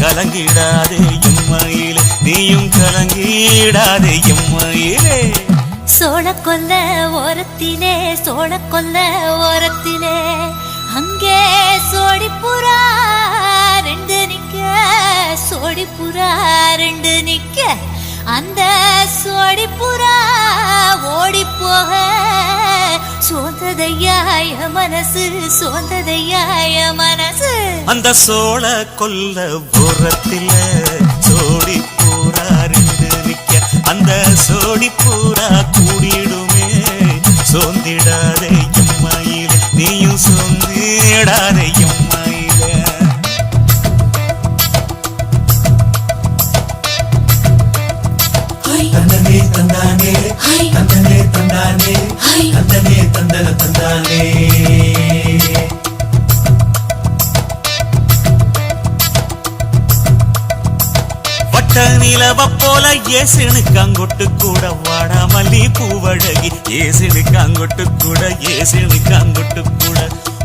கலங்கிடாதே எம்மையிலே நீயும் கலங்கிடாதே எம்மையிலே சோழ கொல்ல ஓரத்திலே சோழ கொல்ல ஓரத்திலே. அங்கே சோடிப்புறா ரெண்டு நிக்க சோடிப்புறா ரெண்டு நிக்க அந்த சோடிப்புறா ஓடி போக சோந்ததையாய மனசு சோந்ததையாய மனசு. அந்த சோழ கொல்ல புறத்தில சோடி பூரா ரெண்டு நிக்க அந்த சோடி பூரா கூடிடுமே சோந்திடாதே வட்ட நிலவ போல ஏசினுக்காங்கொட்டு கூட வாடா மல்லி பூவழகி ஏசினுக்காங்கொட்டு கூட ஏசினுக்காங்கொட்டு கூட.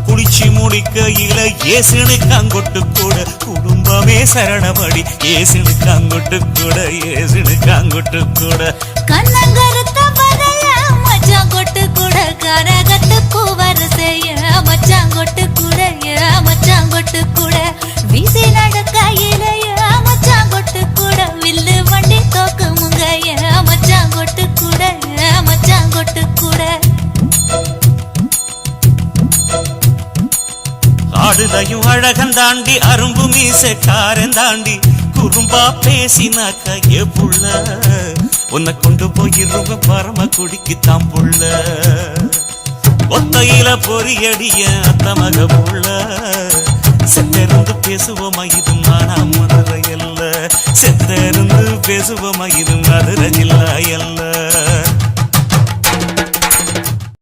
குளிச்சு முடிக்கையில ஏசினுக்காங்கொட்டு கூட. குடும்பமே சரணபடி சரணமடி ஏசினுக்காங்கொட்டு கூட ஏசினுக்காங்கொட்டு கூட. கண்ணங்கரு ஆடுதையும் அழகன் தாண்டி அரும்பு மீசக்காரன் தாண்டி குறும்பா பேசினாக்க ஏ புள்ள உன்னை கொண்டு போயிருவ பரம குடிக்கு தாம் புள்ள. ஒத்தையில பொறியடிய அத்த மக புள்ள. செத்திருந்து பேசுவோமா இது மானா மதுரை அல்ல செத்திருந்து பேசுவோமா இது மதுரை ஜில்லா அல்ல